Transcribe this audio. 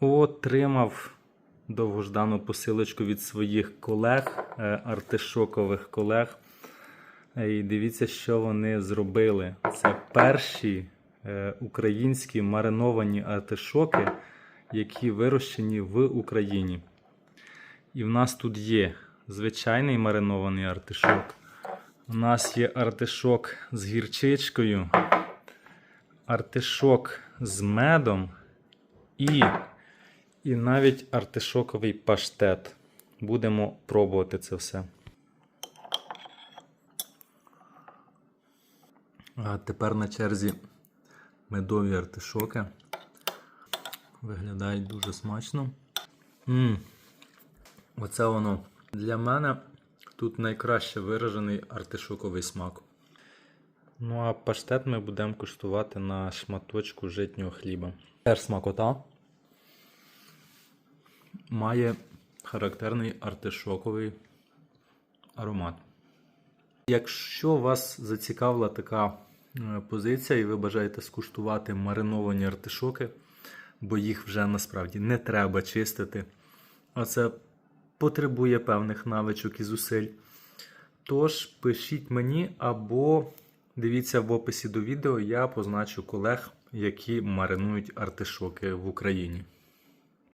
Отримав довгождану посилочку від своїх колег, е, артишокових колег. Е, І дивіться, що вони зробили. Це перші е, українські мариновані артишоки, які вирощені в Україні. І в нас тут є звичайний маринований артишок. У нас є артишок з гірчичкою, артишок з медом і, і навіть артишоковий паштет. Будемо пробувати це все. А тепер на черзі медові артишоки. Виглядають дуже смачно. м Оце воно. Для мене тут найкраще виражений артишоковий смак. Ну а паштет ми будемо куштувати на шматочку житнього хліба. Теж смакота. Має характерний артишоковий аромат. Якщо вас зацікавила така е, позиція і ви бажаєте скуштувати мариновані артишоки, бо їх вже насправді не треба чистити, а це потребує певних навичок і зусиль. Тож пишіть мені або дивіться в описі до відео, я позначу колег, які маринують артишоки в Україні.